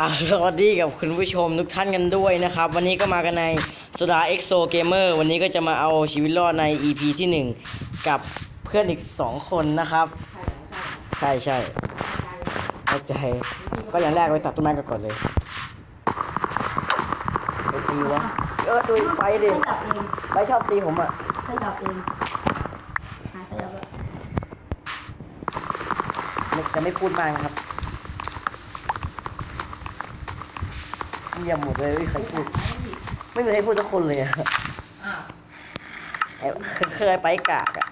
อ่าสวัสดีกับคุณผู้ชมทุกท่านกันด้วยนะครับ วันนี้ก็มากันในโซดาเอ็กโซเกมเมอร์วันนี้ก็จะมาเอาชีวิตรอดใน EP ที่ 1 กับเพื่อนอีก 2 คนนะครับ ใช่ใช่เข้าใจ ก็อย่างแรกไปตัดต้นไม้กันก่อนเลยไปตีวะเออดูไปดิขยับเองไปชอบตีผมอะขยับเองหาขยับแล้วไม่จะไม่พูดมากนะครับ เงียบหมดเลยไม่มีใครพูด ไม่มีใครพูดทุกคนเลยอะอ้าวไอ้เคยไปกากอะ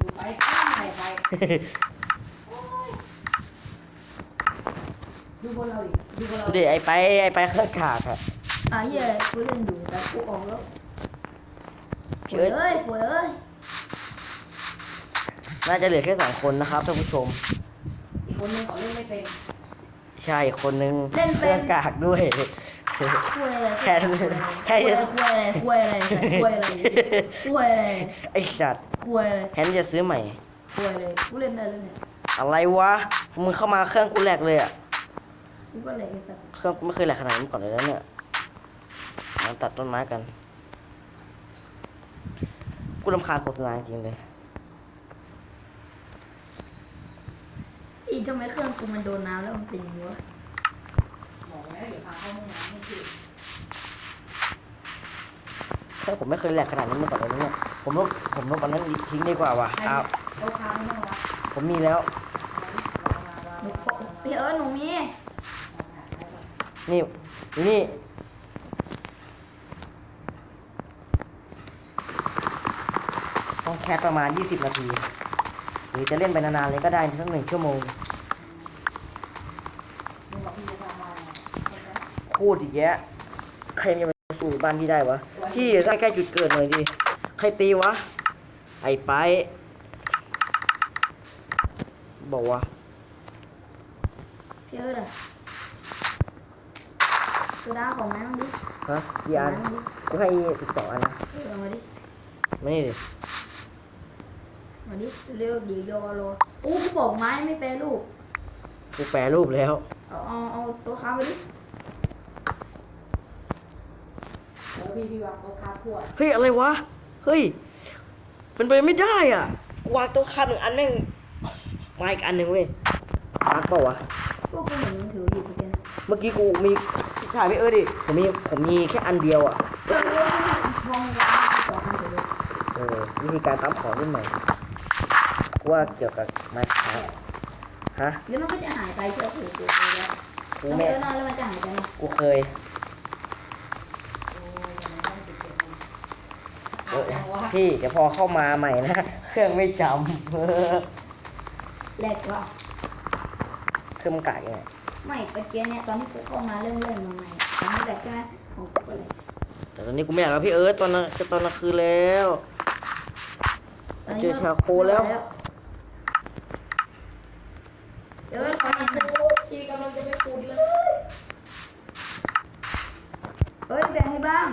ดูไปข้างไหนไปดูบนเราดิดูบนเราดูดิไอ้ไปไอ้ไปเคยกากอะอะเฮียกูเล่นอยู่แต่กูออกแล้วพี่ป่วยเอิร์ธเอ้ยป่วยเอ้ยน่าจะเหลือแค่สองคนนะครับท่านผู้ชม อีกคนนึงเขาเล่นไม่เป็น ใช่คนนึงเล่นเคเป็รื่อนงกากด้วยป่วยอะไรแค่แค่ป่วยอะไรป่วยอะไรป่วยอะไรป่วยอะไรไอ้สัตว์ป่วยอะไรแทนที่จะซื้อใหม่ป่วยอะไรกูเล่นได้แล้วเนี่ยอะไรวะมึงเข้ามาเครื่องกูแหลกเลยอะกูก็เลยไอ้สัตว์เครื่องกูไม่เคยแหลกขนาดนี้มาก่อนเลยนะเนี่ยมาตัดต้นไม้กัน กูรำคาญโฆษณาจริงๆเลย อีทำไมเครื่องกูมันโดนน้ำแล้วมันเป็นอย่างนี้วะบอกแล้วอย่าพาเข้าห้องน้ำไม่คือเครื่องผมไม่เคยแหลกขนาดนี้มาก่อนเลยนะเนี่ยผมลบผมลบอันนั้นทิ้งดีกว่าว่ะใครอ้าวเขาพาไม่ต้องวัดผมมีแล้ว หนูปะพี่เอิร์ธหนูมีนี่นี่ต้องแคสประมาณ 20 นาที หรือจะเล่นไปนานๆเลยก็ได้ทั้งหนึ่งชั่วโมงมึงบอกพี่จะทำอะไรพูดอีกแยะใครจะไปสู่บ้านพี่ได้วะพี่ใกล้ใกล้ๆจุดเกิดหน่อยดิใครตีวะ ไอ้ไปบอกว่าพี่เอิร์ธอะกูด่าของแม่งดิฮะกี่อันของแม่งดิกูให้สิบสองอันนะเออเอามาดิไม่นี่ดิ มาดิเร็วเดี๋ยวยอรอโอ้กูบอกไม้ไม่แปรรูปกูแปรรูปแล้ว เอาเอาเอาตัวค้ามาดิเออพี่พี่วางโต๊ะคาขวดเฮ้ย อะไรวะ เฮ้ยเป็นไปไม่ได้อะกูวางโต๊ะคันหนึ่งอันแม่งมาอีกอันหนึ่งเว้ยมาเปล่าวะ พวกกูเห็นมึงถืออยู่เหมือนกันเมื่อกี้กูมีพี่ชายพี่เออดิ ผมมีผมมีแค่อันเดียวอะ เออทองร้านสองอันถือเลยเออวิธีการตั้มของนิดหน่อยกู ว่าเกี่ยวกับไม้ครับฮะเดี๋ยวมันก็จะหายไปเชื่อถือกูไปแล้วกูต้องไม่เออนอนแล้วมันจะหายไปไงกูเคยโอ้ยยังไงต้องจุดเกิดมันเออ้าวอยังวะพี่เดี๋ยวพอเข้ามาใหม่นะ เครื่องไม่จำแรกว่าเครื่องมันกากยังไงไม่ตะเกียเนี่ยตอนที่กูเข้ามาเริ่มเล่นมาใหม่ตอนนี้แรกใช่ไหมของกูก็เลยแต่ตอนนี้กูไม่อยากแล้วพี่เอิร์ธตอนนั้นจะตอนกลางคืนแล้วตอนนี้เจอชาโคแล้ว เออขอเห็น พี่กำลังจะไปขุดเลยเฮ้ยแบ่งให้บ้าง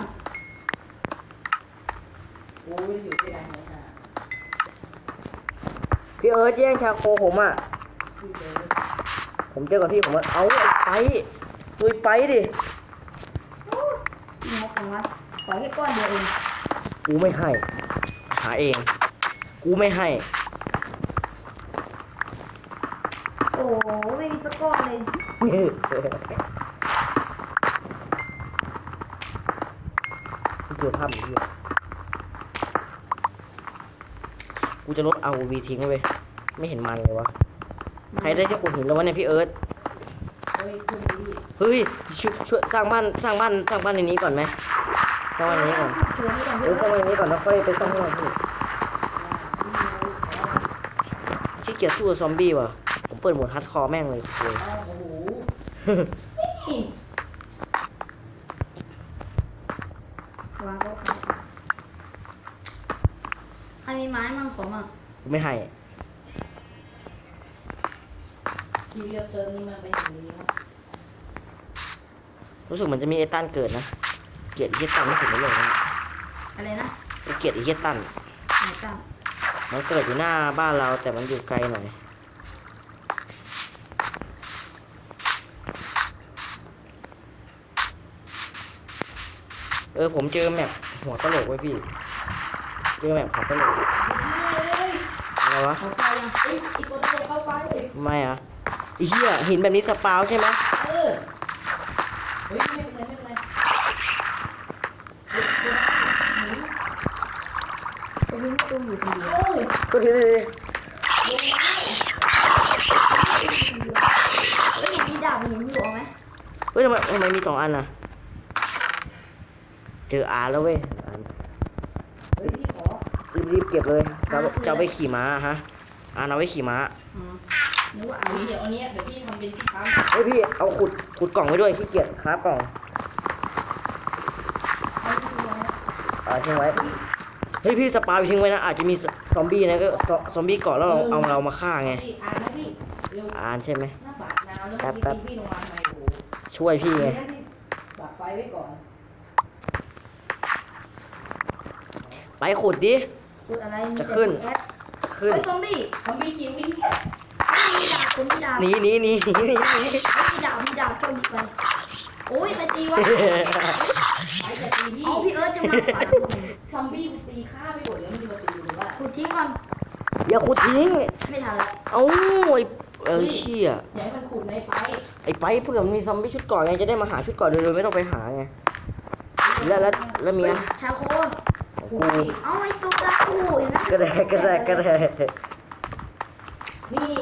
โอ้ยอยู่ที่ไหนหัวหน้าพี่เอิร์ธแย่งชาโคผมอะ พี่เจอผมเจอกับพี่ผมว่าเอาไอ้ไปลุยไปดิงกจังวะขอแค่ก้อนเดียวเอง กูไม่ให้ หาเอง กูไม่ให้ โอ้โหไม่มีตะก้อน เลยกูเจอภาพอย่างนี้ยกูจะลดเอาวีทิ้งไว้ยไม่เห็นมันเลยวะใครได้ที่ขุดหินแล้ววะเนี่ยพี่เอิร์ธเฮ้ยขึ้นดิเฮ้ยช่วยช่วยสร้างบ้านสร้างบ้านสร้างบ้านในนี้ก่อนไหมสร้างบ้านในนี้ก่อนเถื่อนไม่ก่อนเออสร้างบ้านในนี้ก่อนแล้วค่อยไปสร้างข้างนอกพี่ขี้เกียจสู้กับซอมบี้ว่ะผมเปิดโหมดฮาร์ดคอร์แม่งเลยเลย โอ้โห วางก็ขาใครมีไม้มั่งขอมั่งกูไม่ให้พี่เลือกเซิร์ฟนี้มันเป็นอย่างนี้ครับรู้สึกเหมือนจะมีไอ้ตันเกิดนะ เกลียดไอ้เหี้ยตันไม่ถึงเลยนะอะไรนะกูเกลียดไอ้เหี้ยตันไหนตั้งมันเกิดอยู่หน้าบ้านเราแต่มันอยู่ไกลหน่อย อผมเจอแมปหัวตลกไว้ยพี่ เจอแมปหัวตลกอะไรวะเขาไปยังเอ้ยอีกคนเดียวเข้าไปเอ้ยไม่อะไอ้เหี้ยหินแบบนี้สปาวใช่ไหมเออเฮ้ยไม่เป็นไรไม่เป็นไรตรงนี้ตุ้มอยู่คนเดียวโอ้ยก็ทีนี้เฮ้ยมีดาบมีหินอยู่เอาไหมเฮ้ยทำไมทำไมมีสองอันน่ะ เจออาแล้วเว้ยอ่านเฮ้ยพี่ขอรีบรีบเก็บเลยจะเอาจะเอาไปขี่ม้าฮะอ่านเอาไว้ขี่ม้าอ๋อนึกว่าอัอ่านนนี้เดี๋ยวอันเนี้ยเดี๋ยวพี่ทำเป็นที่ค้างเฮ้ยพี่เอาขุดขุดกล่องไว้ด้วยขี้เกียจคราฟกล่องเอาที่วางนะอ่าทิ้งไว้เฮ้ยพี่สปาวทิ้งไว้นะอาจจะมีซอมบี้นะก็ซอซอมบี้เกาะแล้วเราเอาเรามาฆ่าไงพี่อ่านไหมพี่เร็วอ่านใช่ไหม หน้าบาดนาวแล้วแป๊บพี่แป๊บพี่ลงมาทำไมโอ้โหช่วยพี่ไง งั้นที่ดับไฟไว้ก่อน ไปขุดดิ พูดอะไรมีจะแต่ขึ้น แอดขึ้นเฮ้ยซอมบี้ทำพี่จิ๋วพี่มีดาบคนมีดาบหนีหนีหนีหนีหนีเฮ้ยมีดาบมีดาบเข้าดีไปโอ้ยใครตีวะไปจะตีพี่เอาพี่เอิร์ธจะมาขวางซอมบี้มันตีฆ่าไม่หมดแล้วมันจะมาตีหรือว่าขุดทิ้งก่อนอย่าขุดทิ้ง ไม่ทันละเอ้าไอ้เออเชี่ยอย่าให้มันขุดในไฟไอ้ไปเพื่อมันมีซอมบี้ชุดเก่อนไงจะได้มาหาชุดเก่อนโดยไม่ต้องไปหาไงแล้วแล้วแล้วเมียชาโคของ กูเอาไอ้ตุ๊กตาคู่เห็นไหมก็ได้ก็ได้ก็ได้นี่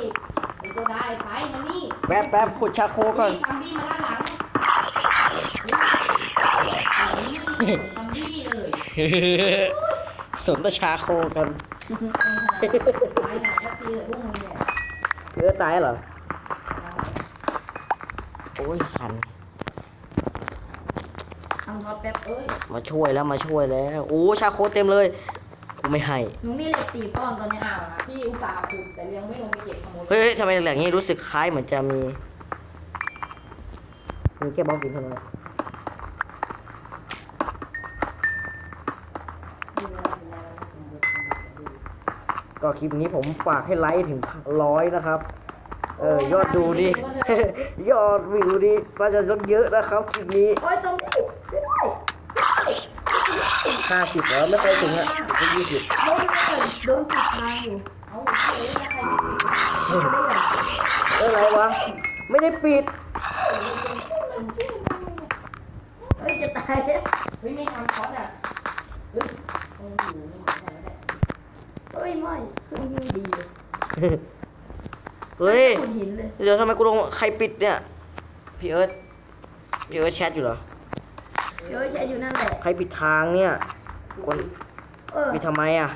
ไอ้ตัวได้ไปมานี่แป๊บแป๊บขุดชาโคก่อนพี่ทำพี่มาด้านหลังทำพี่เลยสนตชาโคกันไอ้ห่าไอ้ห่าก็ตีเลยพวกมึงเนี่ยเพื่อตายเหรอ โอ้ยคัน ทำทอดแป๊บเอ้ยมาช่วยแล้วมาช่วยแล้วโอ้ชาโคเต็มเลยกูไม่ให้หนูมีเหล็กสี่ก้อนตอนเนี้ยอ้าวพี่อุตส่าห์ขุดแต่ยังไม่ลงไปเก็บขโมยเฮ้ยเฮ้ยทำไมแหล่งนี้รู้สึกคล้ายเหมือนจะมีมีแค่บล็อกดินเท่านั้นแหละก็คลิปนี้ผมฝากให้ไลค์ถึงร้อยนะครับ เออยอดดูดิยอดวิวดิน่าจะลดเยอะนะครับคลิปนี้โอ้ยซอมบี้ช่วยด้วยห้าสิบแล้วไม่เคยถึงอะถึงยี่สิบโดนเลยโดนปิดทางอยู่เอาเฉยแล้วใครไม่ติดไม่ได้อย่างเอออะไรวะ ไม่ได้ปิดเฮ้ยจะตายแล้วเฮ้ยไม่ทำคอสอะเฮ้ยคงอยู่ในหมู่บ้านแล้วเฮ้ยไม่เครื่องยูดี เลยเฮ้ย ขุดหินเลยเดี๋ยวทำไมกูลงใครปิดเนี่ย พี่เอิร์ธพี่เอิร์ธแชทอยู่เหรอ เดี๋ยวใช้อยู่นั่นแหละ ใครปิดทางเนี่ยคนเออปิดทำไมอะ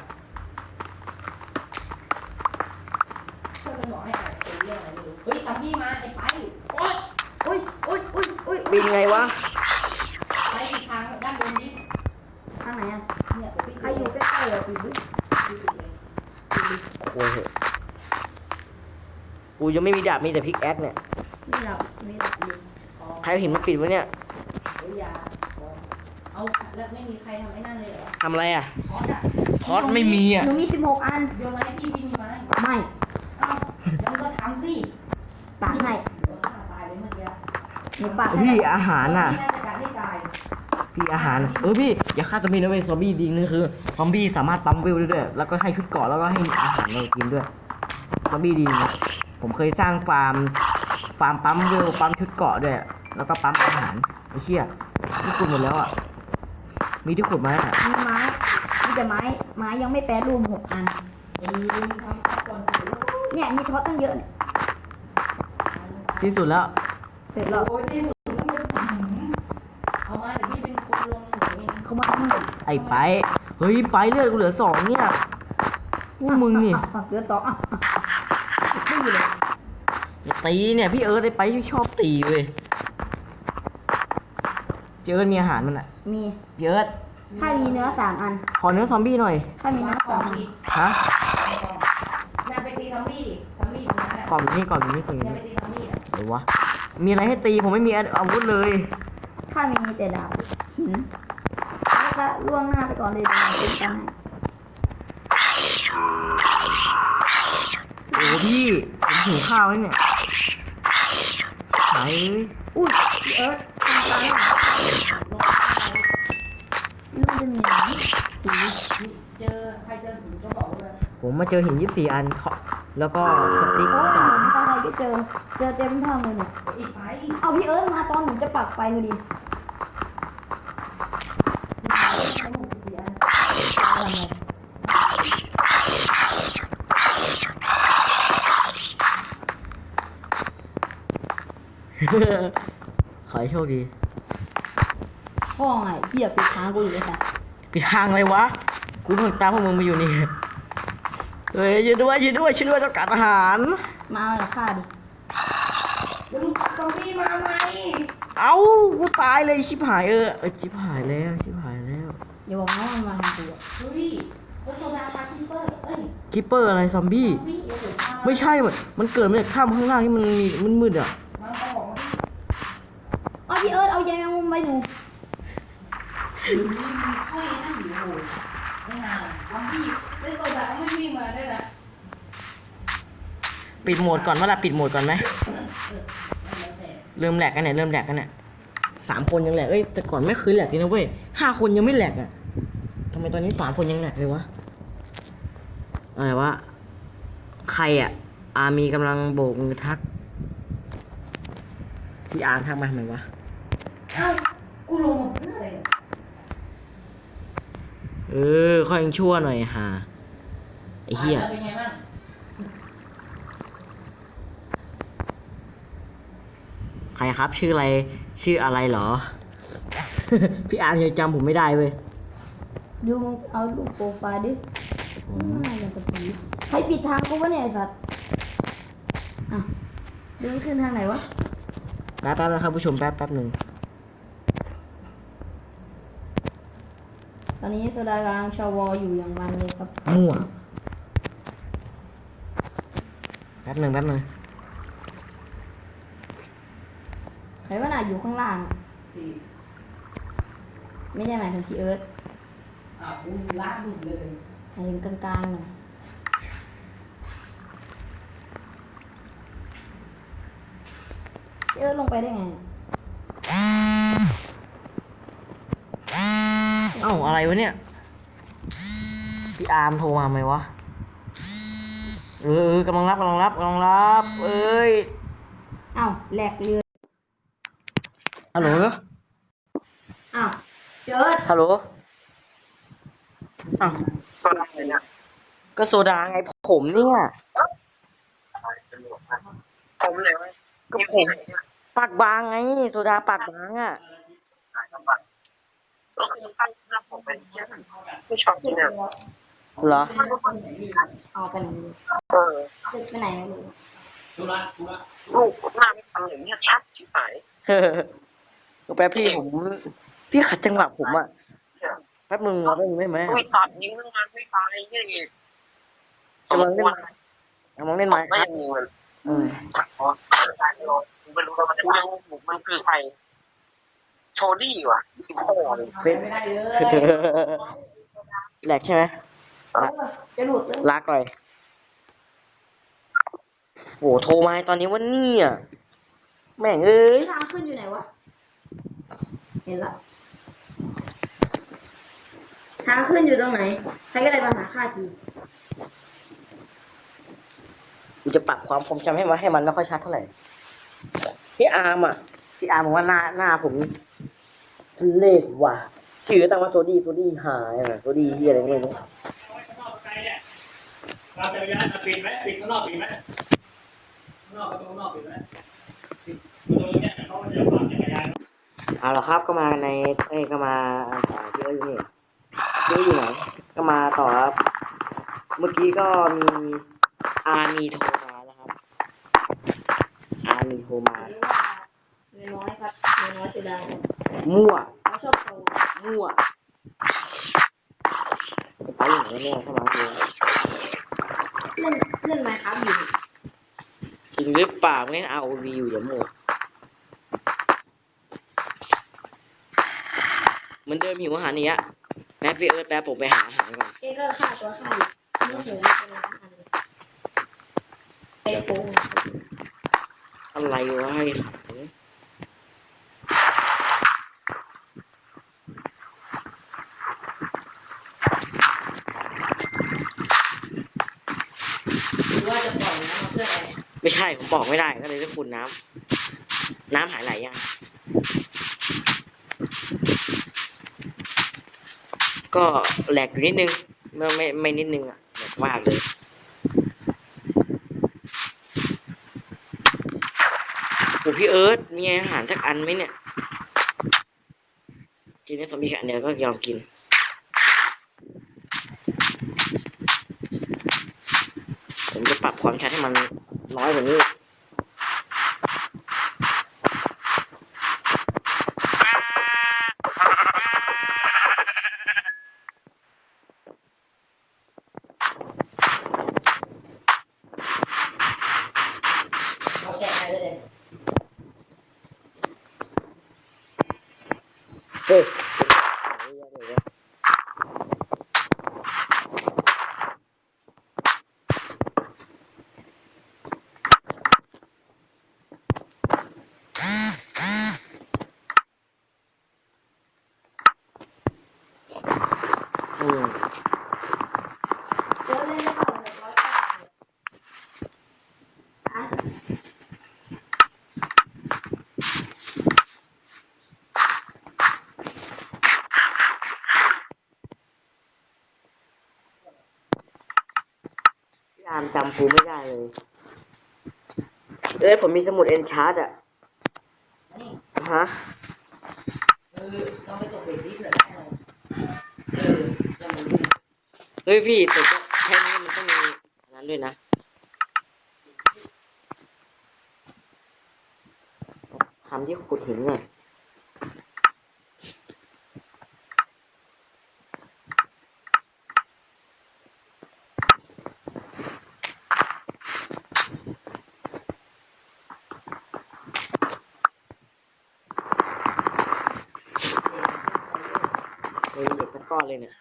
เพื่อนมันบอกให้อ่านเป็นเรื่องอะไรไม่รู้เฮ้ยซัมบี้มาไอ้ไปโอ๊ยโอ้ยโอ้ยโอ้ยโอ้ยปิดไงวะ ไปอีกทางด้านบนนี้ทางไหนอะเนี่ยเดี๋ยวพี่ใครอยู่ใกล้ๆอะปิดดิพี่ปิดเลยโวยเหอะ กูยังไม่มีดาบมีแต่พิกแอคเนี่ยไม่หลับไม่หลับยอ๋อใครเอาหินมาปิดวะเนี่ยเฮ้ยอยาเอาแล้วไม่มีใครทำไอ้นั่นเลยเหรอทำอะไรอะคอสอะทอดไม่มีอะหนูมีสิบหกอัน โยนมาให้พี่พี่มีไหมไม่เอ้าแล้วก็ทำสิปากให้เดี๋ยวฆ่าตายเลยเมื่อกี้หนูปากให้พี่อาหารน่ะ พี่น่าจะการให้ตายพี่อาหาร เออพี่อย่าฆ่าตัวพี่นะเว้ยซอมบี้ดีนึงคือซอมบี้สามารถปั๊มเวลได้ด้วยแล้วก็ให้ชุดเกราะแล้วก็ให้อาหารเรากินด้วยซอมบี้ดีนะ ผมเคยสร้างฟาร์ม ฟาร์มปั๊มเวลปั๊มชุดเกราะด้วย แล้วก็ปั๊มอาหารไอ้เชี่ยที่ขุดหมดแล้วอะ มีที่ขุดไหมอะมีไม้มีแต่ไม้ ไม้ยังไม่แปรรูปหกอันเออทำข้าวก่อนถือเนี่ยมีท็อตตั้งเยอะเนี่ยที่สุดแล้ว เสร็จแล้วโอ้ยที่สุดแล้วมันเอามาเดี๋ยวพี่เป็นคนลงหนูเองเขามาทำไงไอ้ไป เฮ้ยไปเลือดกูเหลือสองเนี่ยพวกมึงนี่ อะอะเหลือสองอะอะไม่อยู่เลย ตีเนี่ยพี่เอิร์ธไอ้ไปชอบตีเว้ยพี่เอิร์ธมีอาหารมันอะมีพี่เอิร์ธถ้ามีเนื้อสามอัน ขอเนื้อซอมบี้หน่อย ถ้ามีมาเนื้อขสอองงดิฮะน่าไปตีทอมมี่ดิทอมมี่อยู่นั่นแหละก่อนอยู่นี่ก่อนอยู่นี่ก่อนอยู่อย่านี่ไปตีทอมมี่อะหรือวะ มีอะไรให้ตีผมไม่มีอาวุธเลย ถ้ามีแต่ดาบหินแล้วก็ล่วงหน้าไปก่อนเลยเดี๋ยวเป็นกันให้โอ้พี่ผมหิวข้าวแล้วเนี่ยหายเลย อุ้ยเอิร์ธทำตายอะมันจะมีอะไรผีเจอใครเจอผีก็บอกเลยผมมาเจอหินยี่สิบสี่อันเคาะแล้วก็สติ๊กโอ้ยสามผมใครๆก็เจอ เจอเต็มทางเลยเนี่ยไอ้ไปเอาพี่เอิร์ธมาตอนผมจะปักไฟพอดีทำไง ขอให้โชคดีพ่อไงเหี้ยปิดทางกูอยู่ไอ้สัสปิดทางเลยวะ กูเพิ่งตามพวกมึงมาอยู่นี่ เฮ้ยยืนด้วยยืนด้วยช่วยด้วยเจ้ากัดทหาร มาเอาฆ่าดิมึงซอมบี้มาไหมเอ้า กูตายเลยชิบหายเออเออชิบหายแล้วชิบหายแล้ว อย่าบอกนะว่ามันมาทางกูอะเฮ้ยรถโซดาปาคิปเปอร์เอ้ยคิปเปอร์อะไรซอมบี้ซอมบี้โอ้โหมาไม่ใช่มันมันเกิดมาจากถ้ำข้างล่างที่มันมีมืดๆอะ มาเอาออกมาดิ เอาพี่เอิร์ธเอายายแมงมุมไปหนู หรือมีค่อยนั่นอยู่โอ้โหไม่นานซอมบี้รถโซดาไม่วิ่งมาด้วยนะ ปิดโหมดก่อนว่าล่ะปิดโหมดก่อนไหมเริ่มแหลกกันเนี่ยเริ่มแหลกกันเนี่ยสามคนยังแหลกเอ้ยแต่ก่อนไม่เคยแหลกเลยนะเว้ยห้าคนยังไม่แหลกอะทำไมตอนนี้สามคนยังแหลกเลยวะอะไรวะใครอะอามีกำลังโบกมือทักพี่อาร์ทักมาทำไมวะเอ้ากูลงมาเพื่ออะไรเออค่อยยังชั่วหน่อยฮะไอ้เหี้ยเป็นไงบ้าง ใครครับ ชื่ออะไร ชื่ออะไรเหรอ พี่อาร์มยังจำผมไม่ได้เว้ยดูมึงเอารูปโปรไฟล์ดิน่าจะผีใครปิดทางกูวะเนี่ยไอ้สัสอะเดินขึ้นทางไหนวะ แป๊บแป๊บนะครับผู้ชมแป๊บแป๊บหนึ่งตอนนี้โซดากำลังชาววออยู่อย่างมันเลยครับมั่วแป๊บหนึ่งแป๊บหนึ่ง ใครว่าน่ะอยู่ข้างล่าง สี่ไม่ใช่หมายถึงพี่เอิร์ธอะกูล้างดุเลยหมายถึงกลางๆหน่อยพี่เอิร์ธลงไปได้ไง เอ้าอะไรวะเนี่ย พี่อาร์มโทรมาไหมวะ เออเออกำลังรับกำลังรับกำลังรับ เอ้ยอ้าวแหลกเรือ ฮัลโหลอ้าวพี่เอิร์ธฮัลโหลอ้าวก็โซดาไงผมเนี่ยผมเลยวะก็ผมปากบางไง โซดาปากบางอะก็คือตั้งหน้าผมเป็นเที่ยไม่ชอบกินอะเหรอเอาไปไหนไม่รู้เออจะไปไหนไม่รู้ลูกหน้าไม่ทำอย่างเงี้ยชัดชิบหายเออ แป๊บพี่ผมพี่ขัดจังหวะผมอะแป๊บนึงเราได้ยินไหมไหมไม่ตอบยิงเรื่องงานไม่ตายยี่นี่กำลังเล่นไม้กำลังเล่นไม้คไม่รับมีมันอืมอ๋อไม่รู้ว่ามันจะยังมันคือใครโชดี้ว่ะที่พ่อเลยเฟซไม่ได้เลยแหลกใช่ไหมจะหลุดเลยลาก่อยโหโทรมาตอนนี้วันนี้อะแม่งเอ้ยทางขึ้นอยู่ไหนวะ เห็นละทางขึ้นอยู่ตรงไหน ใครก็ได้มาหาข้าทีกูจะปรับความคมจำให้มันให้มันไม่ค่อยชัดเท่าไหร่ พี่อาร์มอะ พี่อาร์มบอกว่าหน้าหน้าผมทุเล็กว่ะชื่อตั้งว่าโซดี้โซดี้หายอะโซดี้เฮียอะไรก็ไม่รู้เราจะย้ายมาปิดไหมปิดข้างนอกปิดไหมข้างนอกประตูข้างนอกปิดไหมปิดประตูเนี้ยเขาจะฝากจักรยาน เอาละครับก็มาในเอ้ยก็มาต่อที่เอ้ยนี่ที่อยู่ไหนก็มาต่อครับ เมื่อกี้ก็มีอาร์มีโทรมานะครับ อาร์มีโทรมาเรือน้อยครับเรือน้อยจะได้มั่วเขาชอบโตมั่วจะไปอย่างไรเนี่ยเข้ามาคือเล่นเล่นไมครับอยู่จริงหรือเปล่าไม่งั้นเอาวีอยู่เดี๋ยวหมด มือนเดิมหิวอาหารนี้ยแม่พี่เอิร์ธแป๊บผมไปหาอาหารก่อนเอกก็ฆ่าตัวฆ่าไม่เห็นเป็นอไปอะไรวะไอ้หรือว่าจะปอยน้ำมาเะอะไรไม่ใช่ผมบอกไม่ได้ก็เลยต้องคุณน้ำน้ำหายไหลยัง ก็แหลกอยู่นิดนึงไม่ไม่ไม่นิดนึงอะแหลกมากเลยโอ้พี่เอิร์ธมีอาหารสักอันไหมเนี่ยจริงๆสมมีแค่อันเดียวก็ยอมกิน ผมจะปรับความชัดให้มันน้อยกว่านี้ เอาแกะไปเลย เฮ้ย อืมเดี๋ยวเล่นได้เปล่าเดี๋ยวร้อยแปดสิบอะพี่อามจำกูไม่ได้เลย เอ้ยผมมีสมุดเอนชาร์ดอะนี่ฮะ เออต้องไปตกเบ็ดที่เผื่อได้อะไรเออจะรู้เลย เฮ้ยพี่แต่ก็แค่นี้มันต้องมีนั้นด้วยนะทำที่ขุดหินหน่อยเฮ้ยเด็กสักก้อนเลยเนี่ย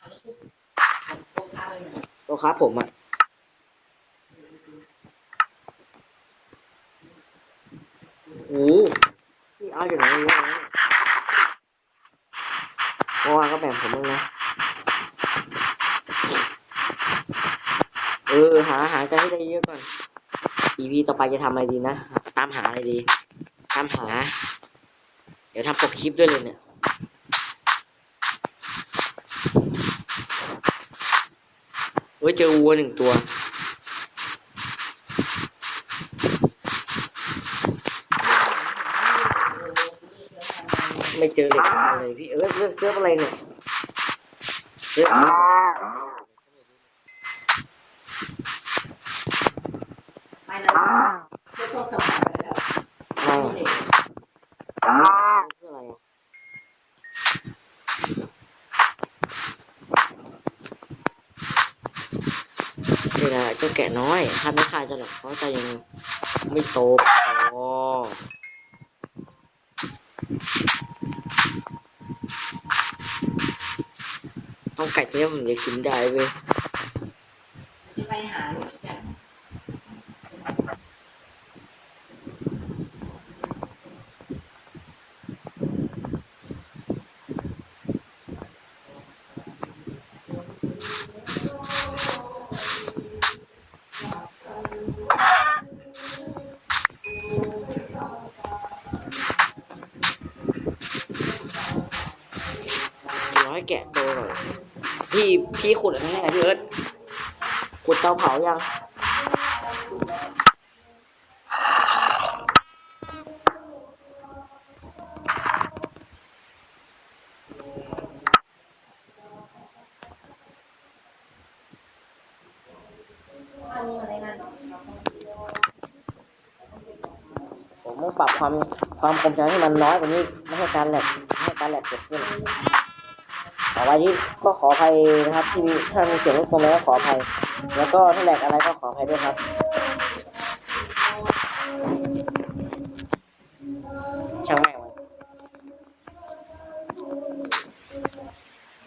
ตัวครับผมอะโอ้โหพี่เอาอยู่ไหนเยอะนะเมื่อวานก็แบ่งผมบ้างนะ เออ หาหารกันให้ได้เยอะก่อน EP ต่อไปจะทำอะไรดีนะ ตามหาอะไรดี ตามหา เดี๋ยวทำปกคลิปด้วยเลยเนี่ย เฮ้ยเจอวัวหนึ่งตัว ไม่เจอเหล็กเลยพี่เออเลือกเสื้ออะไรเนี่ยเสื้ออะไร ไปแล้วเพื่อต้องกลับไปแล้ว ไม่ นี่เด็ก เสื้ออะไรอะเสื้อเจ้า แกะน้อยถ้าไม่ขาดจะหลอกเพราะใจยังไม่โตพอต้องไก่ตัวนี้ผมจะกินได้เว้ยไปหา แกะโตหน่อยพี่พี่ขุดอันนี้ไงพี่เอิร์ธขุดเตาเผายังผมต้องปรับความความคมชัดให้มันน้อยกว่านี้ไม่ให้การแหลกไม่ให้การแหลกเกิดขึ้น ต่อไปนี้ก็ขออภัยนะครับ ที่มีถ้ามีเสียงรบกวนแล้วก็ขออภัย แล้วก็ถ้าแหลกอะไรก็ขออภัยด้วยครับ ช่างแม่งมัน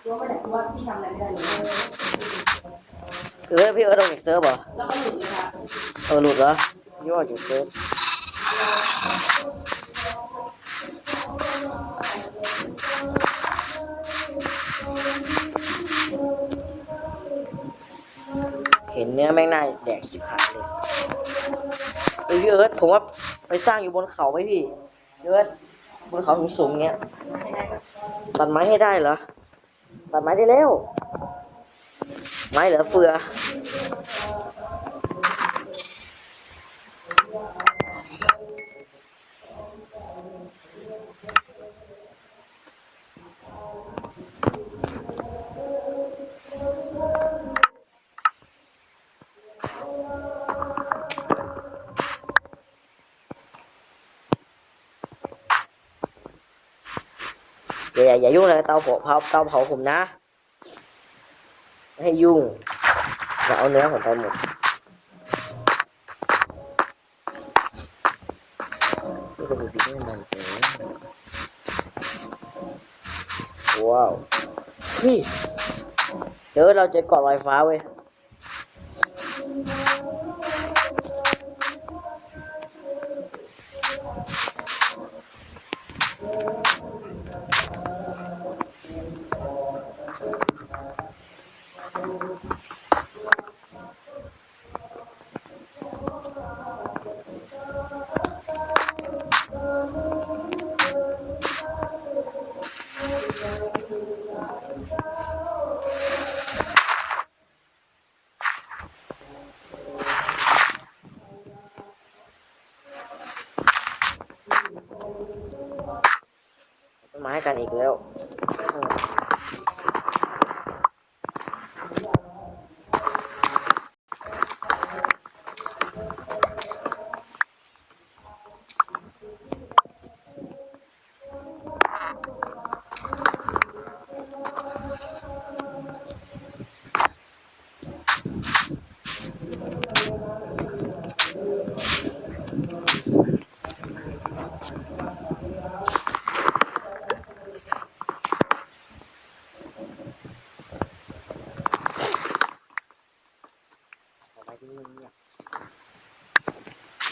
รู้ว่าแต่ว่าพี่ทำอะไรไม่ได้เลยคือพี่เอิร์ธลงจากเซิร์ฟเหรอแล้วก็หลุดเลยครับเออหลุดเหรอยี่ห้อจากเซิร์ฟ เห็นเนื้อแม่งน่าแดกชิบหายเลยเฮ้ยฮ้ยพี่เอิร์ธผมว่าไปสร้างอยู่บนเขาไหมพี่เอิร์ธบนเขาสูงๆเนี้ยตัดไม้ให้ได้เหรอตัดไม้ได้แล้วไม้เหลือเฟือ อย่าอย่าอย่ายุ่งเลยเตาเผาเผาเตาเผาผมนะ ให้ยุ่งอย่าเอาเนื้อผมไปหมดนี่ก็มีปีไม่มันเจ๋งว้าวเฮ้ยเดี๋ยวเราจะกอดลอยฟ้าเว้ย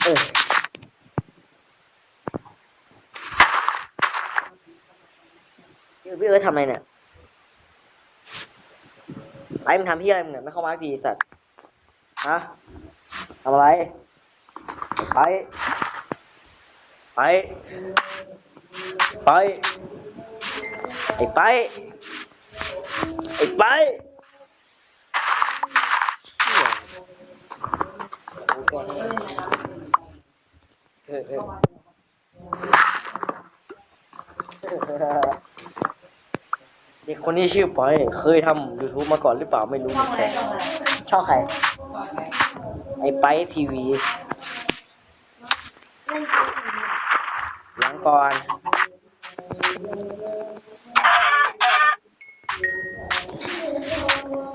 เออพี่พี่เอิร์ธทำอะไรเนี่ย ไอ้มึงทำพี่อะไรมึงเนี่ยไม่เข้ามาสักทีสัตว์ ฮะทำอะไร ไป ไป ไป ไอ้ไป ไอ้ไปเหี้ยโอ้แก เด็กคนนี้ชื่อปอยเคยทำ YouTube มาก่อนหรือเปล่าไม่รู้ช่องอะไรช่องอะไรช่องใคร ไอ้ไปทีวียังก่อน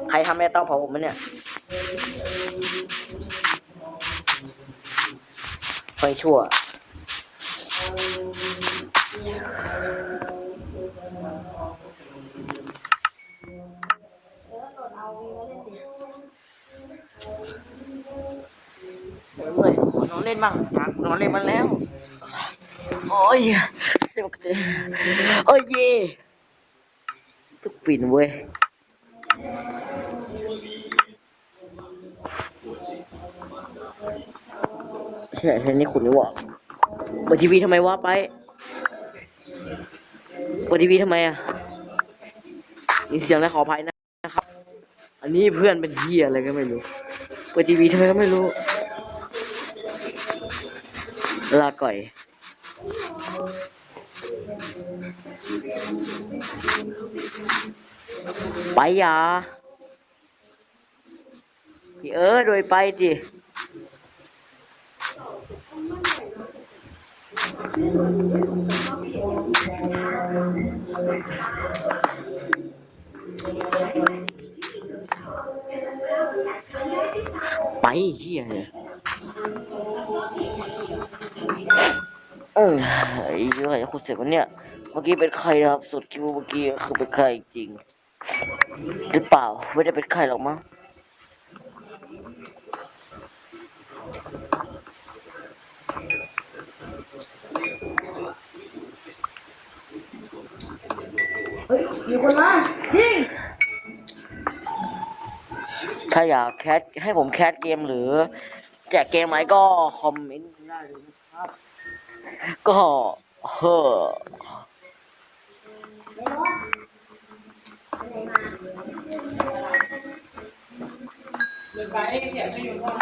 ใครทำแม่เต้าเผาผมมันเนี่ย ไฟชั่ว เมื่อยขอนอนเล่นบ้างอยากนอนเล่นมันแล้ว โอ้ยเจ็บเจ็บโอ้ยเย่ทุกปิ่นเว้ย ใช่ใช่นี่คุณนี่หว่าเปิดทีวีทำไมวะไปเปิดทีวีทำไมอะมีเสียงอะขออภัยนะครับ อันนี้เพื่อนเป็นเฮียอะไรก็ไม่รู้ เปิดทีวีทำไมก็ไม่รู้ ลาก่อย ไปอย่าพี่เออโดยไปจิ ไปเฮียเนี่ยเออไอ้เรื่องอะไรจะขุดเสร็จวันเนี้ยเมื่อกี้เป็นใครนะครับ สุดคิวเมื่อกี้คือเป็นใครจริง หรือเปล่า ไม่ได้เป็นใครหรอกมั้ง อยากแคสให้ผมแคสเกมหรือ แจกเกมไหมก็คอมเมนต์ได้เลยนะครับ ก็เฮ้อเดินไปเสียงไอยู่ก็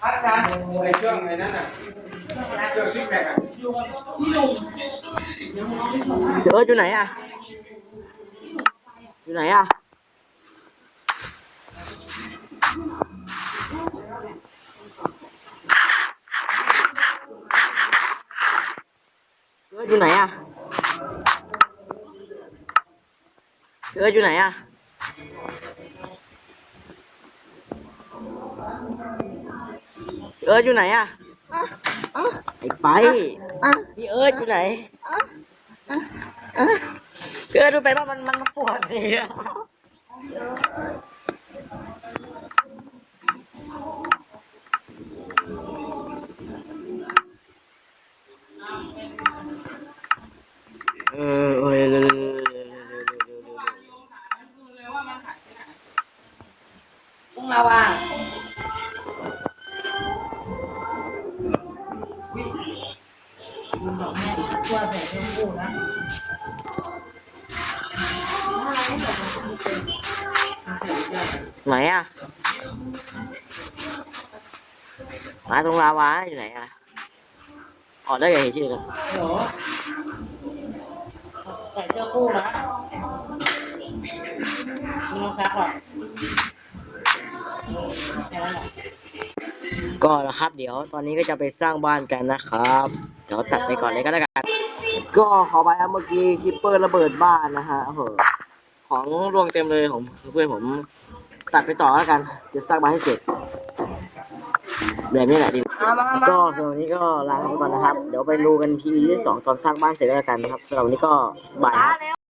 พักการในช่วงไหนนั้นอะ อยู่กับพี่หนุ่มเดี๋ยวผมเอาไปส่ งให้เอิร์ธอยู่ไหนอะอยู่ไหนอะเอิร์ธอยู่ไหนอะเอิร์ธอยู่ไหนอะเอิร์ธอยู่ไหนอะไอ้ไปพี่เอิร์ธอยู่ไหนเกิดดูไปว่ามันมันปวดดีอะเออเออเร็วๆๆๆๆๆๆเลยว่า มันหายไปไหนตรงระหว่างคุณบอกแม่ตัวใส่เสื้อคู่นะไหนอะมาตรงลาวาอยู่ไหนอะอ๋อได้ไงเห็นชื่อกันโหใส่เสื้อคู่นะไม่ต้องซักหรอกแค่นั้นแหละก็นะครับ เดี๋ยวตอนนี้ก็จะไปสร้างบ้านกันนะครับ เดี๋ยวตัดไปก่อนเลยก็แล้วกัน ก็ขอไปครับเมื่อกี้คิปเปอร์ระเบิดบ้านนะฮะโอ้โหของรวงเต็มเลยของเพื่อนผมตัดไปต่อแล้วกัน จะสร้างบ้านให้เสร็จแบบนี้แหละดีก็สำหรับวันนี้ก็ลาไปก่อนนะครับ เดี๋ยวไปดูกันทีที่สองตอนสร้างบ้านเสร็จแล้วกันนะครับสำหรับวันนี้ก็บายครับ